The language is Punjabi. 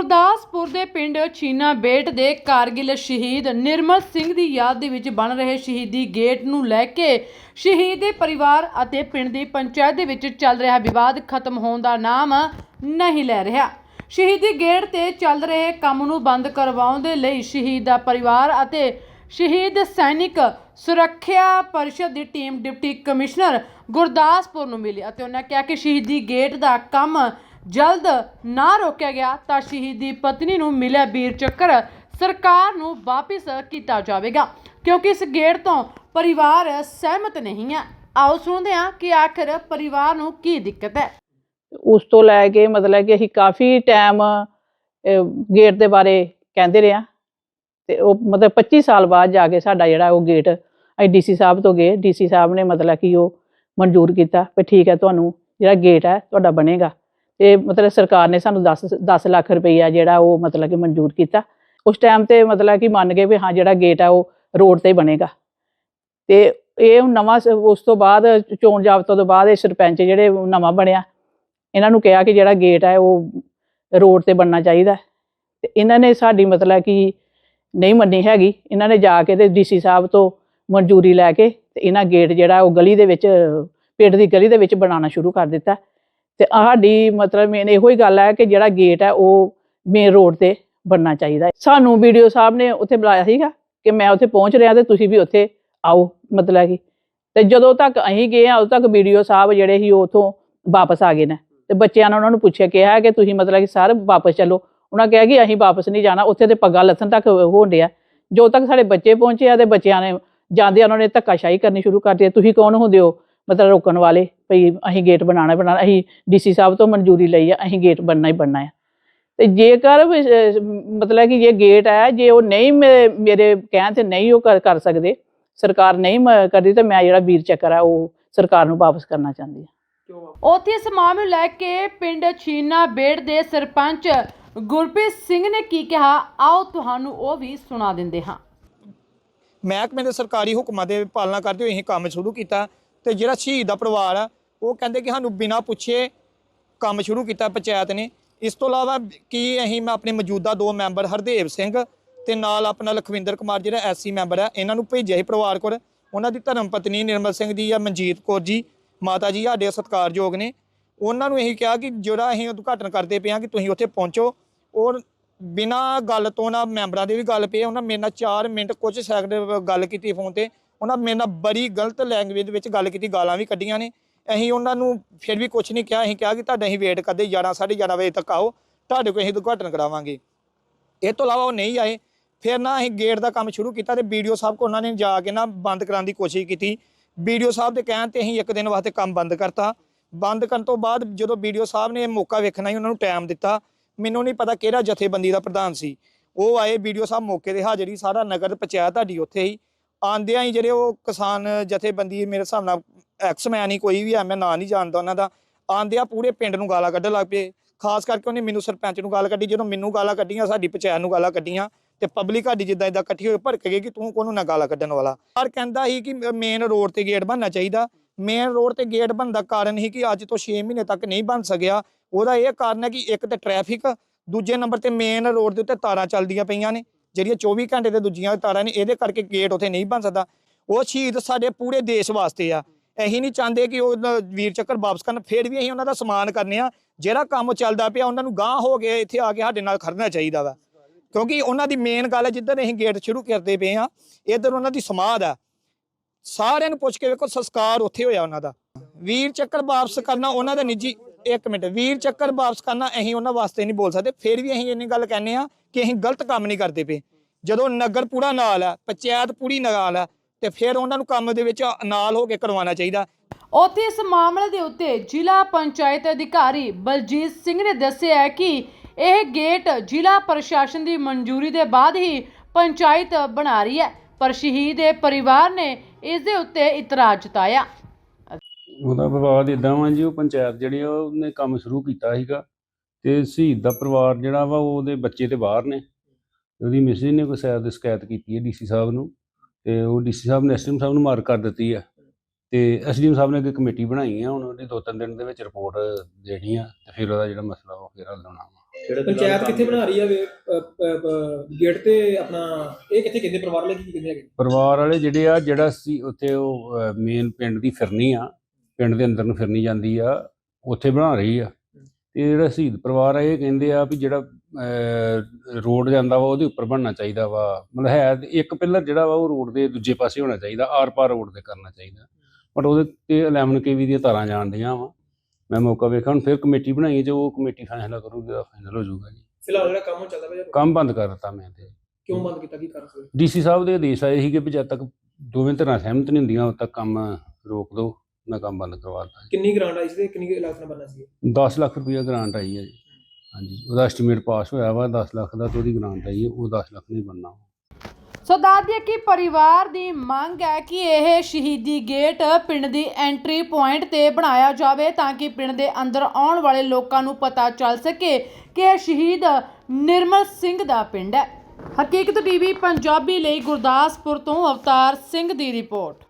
ਗੁਰਦਾਸਪੁਰ ਦੇ ਪਿੰਡ ਛੀਨਾ ਬੇਟ ਦੇ ਕਾਰਗਿਲ ਸ਼ਹੀਦ ਨਿਰਮਲ ਸਿੰਘ ਦੀ ਯਾਦ ਦੇ ਵਿੱਚ ਬਣ ਰਹੇ ਸ਼ਹੀਦੀ ਗੇਟ ਨੂੰ ਲੈ ਕੇ ਸ਼ਹੀਦ ਦੇ ਪਰਿਵਾਰ ਅਤੇ ਪਿੰਡ ਦੀ ਪੰਚਾਇਤ ਦੇ ਵਿੱਚ ਚੱਲ ਰਿਹਾ ਵਿਵਾਦ ਖਤਮ ਹੋਣ ਦਾ ਨਾਮ ਨਹੀਂ ਲੈ ਰਿਹਾ। ਸ਼ਹੀਦੀ ਗੇਟ ਤੇ ਚੱਲ ਰਹੇ ਕੰਮ ਨੂੰ ਬੰਦ ਕਰਵਾਉਣ ਦੇ ਲਈ ਸ਼ਹੀਦ ਦਾ ਪਰਿਵਾਰ ਅਤੇ ਸ਼ਹੀਦ ਸੈਨਿਕ ਸੁਰੱਖਿਆ ਪਰਿਸ਼ਦ ਦੀ ਟੀਮ ਡਿਪਟੀ ਕਮਿਸ਼ਨਰ ਗੁਰਦਾਸਪੁਰ ਨੂੰ ਮਿਲੀ ਅਤੇ ਉਹਨਾਂ ਕਿਹਾ ਕਿ ਸ਼ਹੀਦੀ ਗੇਟ ਦਾ ਕੰਮ ਜਲਦ ਨਾ ਰੋਕਿਆ ਗਿਆ ਤਾਂ ਸ਼ਹੀਦੀ ਪਤਨੀ ਨੂੰ ਮਿਲਿਆ ਵੀਰ ਚੱਕਰ। ਸਰਕਾਰ ਨੂੰ ਵਾਪਿਸ ਕੀਤਾ ਜਾਵੇਗਾ, ਕਿਉਂਕਿ ਇਸ ਗੇਟ ਤੋਂ ਪਰਿਵਾਰ ਸਹਿਮਤ ਨਹੀਂ ਹੈ। ਆਓ ਸੁਣਦੇ ਹਾਂ ਕਿ ਆਖਰ ਪਰਿਵਾਰ ਨੂੰ ਕੀ ਦਿੱਕਤ ਹੈ। ਉਸ ਤੋਂ ਲੈ ਕੇ ਮਤਲਬ ਕਿ ਅਸੀਂ ਕਾਫੀ ਟਾਈਮ ਗੇਟ ਦੇ ਬਾਰੇ ਕਹਿੰਦੇ ਰਹੇ ਹਾਂ। ਤੇ ਉਹ ਮਤਲਬ 25 ਸਾਲ ਬਾਅਦ ਜਾ ਕੇ ਸਾਡਾ ਜਿਹੜਾ ਉਹ ਗੇਟ, ਅਸੀਂ ਡੀਸੀ ਸਾਹਿਬ ਤੋਂ ਗਏ। ਡੀਸੀ ਸਾਹਿਬ ਨੇ ਮਤਲਬ ਕਿ ਉਹ ਮਨਜ਼ੂਰ ਕੀਤਾ ਵੀ ਠੀਕ ਹੈ, ਤੁਹਾਨੂੰ ਜਿਹੜਾ ਗੇਟ ਹੈ, ਤੁਹਾਡਾ ਬਣੇਗਾ। ਤੇ ਮਤਲਬ ਸਰਕਾਰ ਨੇ ਸਾਨੂੰ 10 10 ਲੱਖ ਰੁਪਈਆ ਜਿਹੜਾ ਉਹ ਮਤਲਬ ਕਿ ਮਨਜ਼ੂਰ ਕੀਤਾ। ਉਸ ਟਾਈਮ ਤੇ ਮਤਲਬ ਕਿ ਮੰਨ ਗਏ ਵੀ ਹਾਂ, ਜਿਹੜਾ ਗੇਟ ਹੈ ਉਹ ਰੋਡ ਤੇ ਬਣੇਗਾ। ਤੇ ਇਹ ਨਵਾਂ ਸ- ਉਸ ਤੋਂ ਬਾਅਦ ਚੋਣ ਜਾਬਤਾ ਤੋਂ ਬਾਅਦ ਇਹ ਸਰਪੰਚ ਜਿਹੜੇ ਨਵਾਂ ਬਣਿਆ। ਇਹਨਾਂ ਨੂੰ ਕਿਹਾ ਕਿ ਜਿਹੜਾ ਗੇਟ ਹੈ ਉਹ ਰੋਡ ਤੇ ਬਣਨਾ ਚਾਹੀਦਾ। ਹੈ। ਤੇ ਇਹਨਾਂ ਨੇ ਸਾਡੀ ਮਤਲਬ ਕਿ ਨਹੀਂ ਮੰਨੀ ਹੈਗੀ। ਇਹਨਾਂ ਨੇ ਜਾ ਕੇ ਤੇ ਡੀਸੀ ਸਾਹਿਬ ਤੋਂ ਮਨਜ਼ੂਰੀ ਲੈ ਕੇ ਤੇ ਇਹਨਾਂ ਗੇਟ ਜਿਹੜਾ ਉਹ ਗਲੀ ਦੇ ਵਿੱਚ, ਪਿੰਡ ਦੀ ਗਲੀ ਦੇ ਵਿੱਚ ਬਣਾਉਣਾ ਸ਼ੁਰੂ ਕਰ ਦਿੱਤਾ। ਤੇ ਸਾਡੀ ਮਤਲਬ ਮੇਨ ਇਹੋ ਹੀ ਗੱਲ ਹੈ ਕਿ ਜਿਹੜਾ ਗੇਟ ਹੈ ਉਹ ਮੇਨ ਰੋਡ ਤੇ ਬਣਨਾ ਚਾਹੀਦਾ ਹੈ। ਸਾਨੂੰ ਵੀਡੀਓ ਸਾਹਿਬ ਨੇ ਉੱਥੇ ਬੁਲਾਇਆ ਸੀਗਾ ਕਿ ਮੈਂ ਉੱਥੇ ਪਹੁੰਚ ਰਿਹਾ ਤੇ ਤੁਸੀਂ ਵੀ ਉੱਥੇ ਆਓ, ਮਤਲਬ ਕਿ। ਤੇ ਜਦੋਂ ਤੱਕ ਅਸੀਂ ਗਏ ਆ ਉਦੋਂ ਤੱਕ ਵੀਡੀਓ ਸਾਹਿਬ ਜਿਹੜੇ ਸੀ ਉਹ ਉੱਥੋਂ ਵਾਪਸ ਆ ਗਏ ਨੇ। ਤੇ ਬੱਚਿਆਂ ਨੇ ਉਹਨਾਂ ਨੂੰ ਪੁੱਛਿਆ, ਕਿਹਾ ਕਿ ਤੁਸੀਂ ਮਤਲਬ ਕਿ ਸਰ ਵਾਪਸ ਚੱਲੋ। ਉਹਨਾਂ ਕਿਹਾ ਕਿ ਅਸੀਂ ਵਾਪਸ ਨਹੀਂ ਜਾਣਾ, ਉੱਥੇ ਤੇ ਪੱਗਾ ਲੱਥਣ ਤੱਕ ਹੋਣ ਡਿਆ ਜੋ ਤੱਕ ਸਾਡੇ ਬੱਚੇ ਪਹੁੰਚੇ ਆ ਤੇ ਬੱਚਿਆਂ ਨੇ ਜਾਂਦੇ ਉਹਨਾਂ ਨੇ ਧੱਕਾਸ਼ਾਹੀ ਕਰਨੀ ਸ਼ੁਰੂ ਕਰ ਦਿੱਤੀ ਤੁਸੀਂ ਕੌਣ ਹੁੰਦੇ ਹੋ? ਮਤਲਬ ਰੋਕਣ ਵਾਲੇ ਭਈ ਅਸੀਂ ਗੇਟ ਬਣਾਉਣਾ ਹੀ ਬਣਾਉਣਾ ਅਸੀਂ ਡੀਸੀ ਸਾਹਿਬ ਤੋਂ ਮਨਜ਼ੂਰੀ ਲਈ ਆ ਅਸੀਂ ਗੇਟ ਬਣਨਾ ਹੀ ਬਣਨਾ ਹੈ ਤੇ ਜੇਕਰ ਮਤਲਬ ਕਿ ਜੇ ਗੇਟ ਹੈ ਜੇ ਉਹ ਨਹੀਂ ਮੇਰੇ ਕਹਿਣ ਤੇ ਨਹੀਂ ਉਹ ਕਰ ਸਕਦੇ ਸਰਕਾਰ ਨਹੀਂ ਕਰਦੀ ਤੇ ਮੈਂ ਜਿਹੜਾ ਵੀਰ ਚੱਕਰ ਹੈ ਉਹ ਸਰਕਾਰ ਨੂੰ ਵਾਪਸ ਕਰਨਾ ਚਾਹੁੰਦੀ ਹਾਂ ਉੱਥੇ ਇਸ ਮਾਮਲੇ ਨੂੰ ਲੈ ਕੇ ਪਿੰਡ ਛੀਨਾ ਬੇੜ ਦੇ ਸਰਪੰਚ ਗੁਰਪ੍ਰੀਤ ਸਿੰਘ ਨੇ ਕੀ ਕਿਹਾ ਆਓ ਤੁਹਾਨੂੰ ਉਹ ਵੀ ਸੁਣਾ ਦਿੰਦੇ ਹਾਂ। ਮਹਿਕਮੇ ਦੇ ਸਰਕਾਰੀ ਹੁਕਮਾਂ ਦੇ ਪਾਲਣਾ ਕਰਦੇ ਹੋਏ ਅਸੀਂ ਕੰਮ ਸ਼ੁਰੂ ਕੀਤਾ। ਤੇ ਜਿਹੜਾ ਸ਼ਹੀਦ ਦਾ ਪਰਿਵਾਰ ਆ, ਉਹ ਕਹਿੰਦੇ ਕਿ ਸਾਨੂੰ ਬਿਨਾਂ ਪੁੱਛੇ ਕੰਮ ਸ਼ੁਰੂ ਕੀਤਾ ਪੰਚਾਇਤ ਨੇ। ਇਸ ਤੋਂ ਇਲਾਵਾ ਕੀ ਅਸੀਂ ਮੈਂ ਆਪਣੇ ਮੌਜੂਦਾ ਦੋ ਮੈਂਬਰ, ਹਰਦੇਵ ਸਿੰਘ ਤੇ ਨਾਲ ਆਪਣਾ ਲਖਵਿੰਦਰ ਕੁਮਾਰ ਜਿਹੜਾ ਐਸਸੀ ਮੈਂਬਰ ਆ, ਇਹਨਾਂ ਨੂੰ ਭੇਜਿਆ ਸੀ ਪਰਿਵਾਰ ਕੋਲ। ਉਹਨਾਂ ਦੀ ਧਰਮ ਪਤਨੀ ਨਿਰਮਲ ਸਿੰਘ ਜੀ ਆ, ਮਨਜੀਤ ਕੌਰ ਜੀ, ਮਾਤਾ ਜੀ ਸਾਡੇ ਸਤਿਕਾਰਯੋਗ ਨੇ। ਉਹਨਾਂ ਨੂੰ ਇਹੀ ਕਿਹਾ ਕਿ ਜਿਹੜਾ ਅਸੀਂ ਉਦਘਾਟਨ ਕਰਦੇ ਪਏ ਹਾਂ ਕਿ ਤੁਸੀਂ ਉੱਥੇ ਪਹੁੰਚੋ। ਔਰ ਬਿਨਾਂ ਗੱਲ ਤੋਂ ਨਾ ਮੈਂਬਰਾਂ ਦੇ ਵੀ ਗੱਲ ਪਈ ਉਹਨਾਂ ਮੇਰੇ ਨਾਲ 4 ਮਿੰਟ ਕੁਝ ਸੈਕਿੰਡ ਗੱਲ ਕੀਤੀ ਫੋਨ ਤੇ। ਉਹਨਾਂ ਮੇਰੇ ਨਾਲ ਬੜੀ ਗਲਤ ਲੈਂਗੁਏਜ ਵਿੱਚ ਗੱਲ ਕੀਤੀ, ਗਾਲਾਂ ਵੀ ਕੱਢੀਆਂ ਨੇ। ਅਸੀਂ ਉਹਨਾਂ ਨੂੰ ਫਿਰ ਵੀ ਕੁਝ ਨਹੀਂ ਕਿਹਾ, ਅਸੀਂ ਕਿਹਾ ਕਿ ਤੁਹਾਡਾ ਅਸੀਂ ਵੇਟ ਕਰਦੇ 11 11:30 ਵਜੇ ਤੱਕ ਆਓ, ਤੁਹਾਡੇ ਕੋਲ ਅਸੀਂ ਉਦਘਾਟਨ ਕਰਾਵਾਂਗੇ। ਇਹ ਤੋਂ ਇਲਾਵਾ ਉਹ ਨਹੀਂ ਆਏ। ਫਿਰ ਨਾ ਅਸੀਂ ਗੇਟ ਦਾ ਕੰਮ ਸ਼ੁਰੂ ਕੀਤਾ ਤੇ ਵੀਡੀਓ ਸਾਹਿਬ ਕੋ ਉਹਨਾਂ ਨੇ ਜਾ ਕੇ ਨਾ ਬੰਦ ਕਰਾਉਣ ਦੀ ਕੋਸ਼ਿਸ਼ ਕੀਤੀ। ਵੀਡੀਓ ਸਾਹਿਬ ਦੇ ਕਹਿਣ ਤੇ ਅਸੀਂ ਇੱਕ ਦਿਨ ਵਾਸਤੇ ਕੰਮ ਬੰਦ ਕਰਤਾ। ਬੰਦ ਕਰਨ ਤੋਂ ਬਾਅਦ ਜਦੋਂ ਵੀਡੀਓ ਸਾਹਿਬ ਨੇ ਇਹ ਮੌਕਾ ਵੇਖਣਾ ਹੀ ਉਹਨਾਂ ਨੂੰ ਟਾਈਮ ਦਿੱਤਾ। ਮੈਨੂੰ ਨਹੀਂ ਪਤਾ ਕਿਹੜਾ ਜਥੇਬੰਦੀ ਦਾ ਪ੍ਰਧਾਨ ਸੀ। ਉਹ ਆਏ ਵੀਡੀਓ ਸਾਹਿਬ ਮੌਕੇ ਤੇ ਹਾਜ਼ਰੀ, ਸਾਰਾ ਨਗਰ, ਪੰਚਾਇਤ ਤੁਹਾਡੀ ਉੱਥੇ ਹੀ ਆਂਦਿਆਂ ਹੀ ਜਿਹੜੇ ਉਹ ਕਿਸਾਨ ਜਥੇਬੰਦੀ ਮੇਰੇ ਹਿਸਾਬ ਨਾਲ ਐਕਸਮੈਨ ਹੀ ਕੋਈ ਵੀ ਹੈ, ਮੈਂ ਨਾਂ ਨਹੀਂ ਜਾਣਦਾ ਉਹਨਾਂ ਦਾ। ਆਂਦਿਆਂ ਪੂਰੇ ਪਿੰਡ ਨੂੰ ਗਾਲਾਂ ਕੱਢਣ ਲੱਗ ਪਏ। ਖਾਸ ਕਰਕੇ ਉਹਨੇ ਮੈਨੂੰ ਸਰਪੰਚ ਨੂੰ ਗਾਲ ਕੱਢੀ, ਜਦੋਂ ਮੈਨੂੰ ਗਾਲਾਂ ਕੱਢੀਆਂ, ਸਾਡੀ ਪੰਚਾਇਤ ਨੂੰ ਗਾਲਾਂ ਕੱਢੀਆਂ ਤੇ ਪਬਲਿਕ ਸਾਡੀ ਜਿੱਦਾਂ ਇਦਾਂ ਇਕੱਠੀ ਹੋਈ, ਭੜਕ ਗਈ ਕਿ ਤੂੰ ਕੋਨੂੰ ਨਾ ਗਾਲਾਂ ਕੱਢਣ ਵਾਲਾ। ਪਰ ਕਹਿੰਦਾ ਸੀ ਕਿ ਮੇਨ ਰੋਡ ਤੇ ਗੇਟ ਬਣਨਾ ਚਾਹੀਦਾ। ਮੇਨ ਰੋਡ ਤੇ ਗੇਟ ਬਣਨ ਦਾ ਕਾਰਨ ਹੀ ਕਿ ਅੱਜ ਤੋਂ 6 ਮਹੀਨੇ ਤੱਕ ਨਹੀਂ ਬਣ ਸਕਿਆ। ਉਹਦਾ ਇਹ ਕਾਰਨ ਹੈ ਕਿ ਇੱਕ ਤੇ ਟ੍ਰੈਫਿਕ ਦੂਜੇ ਨੰਬਰ ਤੇ ਮੇਨ ਰੋਡ ਦੇ ਉੱਤੇ ਤਾਰਾਂ ਚੱਲਦੀਆਂ ਪਈਆਂ ਨੇ। ਜਿਹੜੀਆਂ 24 ਘੰਟੇ ਤੇ ਦੂਜੀਆਂ ਤਾਰਾਂ ਨੇ, ਇਹਦੇ ਕਰਕੇ ਗੇਟ ਉੱਥੇ ਨਹੀਂ ਬਣ ਸਕਦਾ। ਉਹ ਸ਼ਹੀਦ ਸਾਡੇ ਪੂਰੇ ਦੇਸ਼ ਵਾਸਤੇ ਆ। ਅਸੀਂ ਨਹੀਂ ਚਾਹੁੰਦੇ ਕਿ ਉਹ ਵੀਰ ਚੱਕਰ ਵਾਪਸ ਕਰਨ, ਫਿਰ ਵੀ ਅਸੀਂ ਉਹਨਾਂ ਦਾ ਸਮਾਨ ਕਰਨੇ ਆ। ਜਿਹੜਾ ਕੰਮ ਚੱਲਦਾ ਪਿਆ, ਉਹਨਾਂ ਨੂੰ ਗਾਂਹ ਹੋ ਕੇ ਇੱਥੇ ਆ ਕੇ ਸਾਡੇ ਨਾਲ ਖੜਨਾ ਚਾਹੀਦਾ ਵਾ। ਕਿਉਂਕਿ ਉਹਨਾਂ ਦੀ ਮੇਨ ਗੱਲ ਹੈ, ਜਿੱਧਰ ਅਸੀਂ ਗੇਟ ਸ਼ੁਰੂ ਕਰਦੇ ਪਏ ਆ, ਇੱਧਰ ਉਹਨਾਂ ਦੀ ਸਮਾਧ ਆ। ਸਾਰਿਆਂ ਨੂੰ ਪੁੱਛ ਕੇ ਵੇਖੋ, ਸੰਸਕਾਰ ਉੱਥੇ ਹੋਇਆ ਉਹਨਾਂ ਦਾ। ਵੀਰ ਚੱਕਰ ਵਾਪਸ ਕਰਨਾ, ਉਹਨਾਂ ਦਾ ਨਿੱਜੀ ਇੱਕ ਮਿੰਟ, ਵੀਰ ਚੱਕਰ ਵਾਪਸ ਕਰਨਾ, ਅਸੀਂ ਉਹਨਾਂ ਵਾਸਤੇ ਨਹੀਂ ਬੋਲ ਸਕਦੇ। ਫਿਰ ਵੀ ਅਸੀਂ ਇੰਨੀ ਗੱਲ ਕਹਿੰਨੇ ਆ ਕਿ ਅਸੀਂ ਗਲਤ ਕੰਮ ਨਹੀਂ ਕਰਦੇ ਪਏ। ਜਦੋਂ ਨਗਰ ਪੂਰਾ ਨਾਲ ਆ ਪੰਚਾਇਤ ਪੂਰੀ ਨਾਲ ਆ ਤੇ ਫਿਰ ਉਹਨਾਂ ਨੂੰ ਕੰਮ ਦੇ ਵਿੱਚ ਨਾਲ ਹੋ ਕੇ ਕਰਵਾਉਣਾ ਚਾਹੀਦਾ। ਉੱਥੇ ਇਸ ਮਾਮਲੇ ਦੇ ਉੱਤੇ ਜ਼ਿਲ੍ਹਾ ਪੰਚਾਇਤ ਅਧਿਕਾਰੀ ਬਲਜੀਤ ਸਿੰਘ ਨੇ ਦੱਸਿਆ ਹੈ ਕਿ ਇਹ ਗੇਟ ਜ਼ਿਲ੍ਹਾ ਪ੍ਰਸ਼ਾਸਨ ਦੀ ਮਨਜ਼ੂਰੀ ਦੇ ਬਾਅਦ ਹੀ ਪੰਚਾਇਤ ਬਣਾ ਰਹੀ ਹੈ, ਪਰ ਸ਼ਹੀਦ ਦੇ ਪਰਿਵਾਰ ਨੇ ਇਸ ਦੇ ਉੱਤੇ ਇਤਰਾਜ਼ ਜਤਾਇਆ। ਉਹਦਾ ਵਿਵਾਦ ਇਦਾਂ ਵਾ ਜੀ ਉਹ ਪੰਚਾਇਤ ਜਿਹੜੀ ਆ ਉਹਨੇ ਕੰਮ ਸ਼ੁਰੂ ਕੀਤਾ ਸੀਗਾ ਤੇ ਸ਼ਹੀਦ ਦਾ ਪਰਿਵਾਰ ਜਿਹੜਾ ਵਾ ਉਹ ਉਹਦੇ ਬੱਚੇ ਤੇ ਬਾਹਰ ਨੇ। ਤੇ ਉਹਦੀ ਮਿਸਿਸ ਨੇ ਕੋਈ ਸ਼ਾਇਦ ਸ਼ਿਕਾਇਤ ਕੀਤੀ ਹੈ ਡੀਸੀ ਸਾਹਿਬ ਨੂੰ ਤੇ ਉਹ ਡੀਸੀ ਸਾਹਿਬ ਨੇ ਐਸਡੀਐਮ ਸਾਹਿਬ ਨੂੰ ਮਾਰਕ ਕਰ ਦਿੱਤੀ ਆ। ਤੇ ਐਸਡੀਐਮ ਸਾਹਿਬ ਨੇ ਇੱਕ ਕਮੇਟੀ ਬਣਾਈ ਆ ਹੁਣ ਉਹਦੀ ਦੋ ਤਿੰਨ ਦਿਨ ਦੇ ਵਿੱਚ ਰਿਪੋਰਟ ਦੇਣੀ ਆ ਤੇ ਫਿਰ ਉਹਦਾ ਜਿਹੜਾ ਮਸਲਾ ਉਹ ਫਿਰ ਹੱਲ ਹੋਣਾ ਵਾ। ਪੰਚਾਇਤ ਕਿੱਥੇ ਬਣਾ ਰਹੀ ਅ, ਗੇਟ ਤੇ ਆਪਣਾ ਇਹ ਕਿੱਥੇ ਕਹਿੰਦੇ ਪਰਿਵਾਰ ਵਾਲੇ ਕੀ ਕਹਿੰਦੇ ਹੈਗੇ? ਪਰਿਵਾਰ ਵਾਲੇ ਜਿਹੜੇ ਆ ਜਿਹੜਾ ਸੀ ਉੱਥੇ ਉਹ ਮੇਨ ਪਿੰਡ ਦੀ ਫਿਰਨੀ ਆ। ਪਿੰਡ ਦੇ ਅੰਦਰ ਨੂੰ ਫਿਰਨੀ ਜਾਂਦੀ ਆ ਉੱਥੇ ਬਣਾ ਰਹੀ ਆ। ਤੇ ਜਿਹੜਾ ਸ਼ਹੀਦ ਪਰਿਵਾਰ ਆ ਇਹ ਕਹਿੰਦੇ ਆ ਵੀ ਜਿਹੜਾ ਰੋਡ ਜਾਂਦਾ ਵਾ ਉਹਦੇ ਉੱਪਰ ਬਣਨਾ ਚਾਹੀਦਾ ਵਾ। ਮਤਲਬ ਹੈ ਇੱਕ ਪਿੱਲਰ ਜਿਹੜਾ ਵਾ ਉਹ ਰੋਡ ਦੇ ਦੂਜੇ ਪਾਸੇ ਹੋਣਾ ਚਾਹੀਦਾ ਆਰ ਪਾਰ ਰੋਡ ਤੇ ਕਰਨਾ ਚਾਹੀਦਾ। ਬਟ ਉਹਦੇ ਤੇ 11 ਕੇਵੀ ਦੀਆਂ ਤਾਰਾਂ ਜਾਣਦੀਆਂ ਵਾ। ਮੈਂ ਮੌਕਾ ਹੁਣ ਫਿਰ ਕਮੇਟੀ ਬਣਾਈ ਜੋ ਉਹ ਕਮੇਟੀ ਫੈਸਲਾ ਕਰੂਗੀ ਉਹ ਫਾਈਨਲ ਹੋ ਜਾਊਗਾ ਜੀ। ਫਿਲਹਾਲ ਜਿਹੜਾ ਕੰਮ ਚੱਲਦਾ ਪਿਆ ਕੰਮ ਬੰਦ ਕਰ ਦਿੱਤਾ ਮੈਂ ਤੇ। ਕਿਉਂ ਬੰਦ ਕੀਤਾ ਕੀ ਕਾਰਨ ਸੀ? ਡੀਸੀ ਸਾਹਿਬ ਦੇ ਆਦੇਸ਼ ਆਏ ਸੀ ਕਿ ਵੀ ਜਦ ਤੱਕ ਦੋਵੇਂ ਧਿਰਾਂ ਸਹਿਮਤ ਨਹੀਂ ਹੁੰਦੀਆਂ ਉਦ ਤੱਕ ਕੰਮ ਰੋਕ ਦਿਓ ਮੈਂ ਕੰਮ ਬੰਦ ਕਰਵਾ ਦਿੱਤਾ ਕਿੰਨੀ ਗ੍ਰਾਂਟ ਆਈ ਸੀ ਤੇ ਕਿੰਨੀ ਲੱਖ ਨਾਲ ਬਣਨਾ ਸੀ ਜੀ 10 ਲੱਖ ਰੁਪਏ ਗ੍ਰਾਂਟ ਆਈ ਹੈ ਜੀ। ਹਾਂਜੀ ਉਹਦਾ ਐਸਟੀਮੇਟ ਪਾਸ ਹੋਇਆ ਵਾ 10 ਲੱਖ ਦਾ ਤੇ ਉਹਦੀ ਗ੍ਰਾਂਟ ਆਈ ਹੈ ਉਹ 10 ਲੱਖ ਨਹੀਂ ਬਣਨਾ ਸੋ ਦੱਸਦੀਏ ਕਿ ਪਰਿਵਾਰ ਦੀ ਮੰਗ ਹੈ ਕਿ ਇਹ ਸ਼ਹੀਦੀ ਗੇਟ ਪਿੰਡ ਦੀ ਐਂਟਰੀ ਪੁਆਇੰਟ ਤੇ ਬਣਾਇਆ ਜਾਵੇ ਤਾਂ ਕਿ ਪਿੰਡ ਦੇ ਅੰਦਰ ਆਉਣ ਵਾਲੇ ਲੋਕਾਂ ਨੂੰ ਪਤਾ ਚੱਲ ਸਕੇ ਕਿ ਇਹ ਸ਼ਹੀਦ ਨਿਰਮਲ ਸਿੰਘ ਦਾ ਪਿੰਡ ਹੈ। ਹਕੀਕਤ ਟੀਵੀ ਪੰਜਾਬੀ ਲਈ ਗੁਰਦਾਸਪੁਰ ਤੋਂ ਅਵਤਾਰ ਸਿੰਘ ਦੀ ਰਿਪੋਰਟ।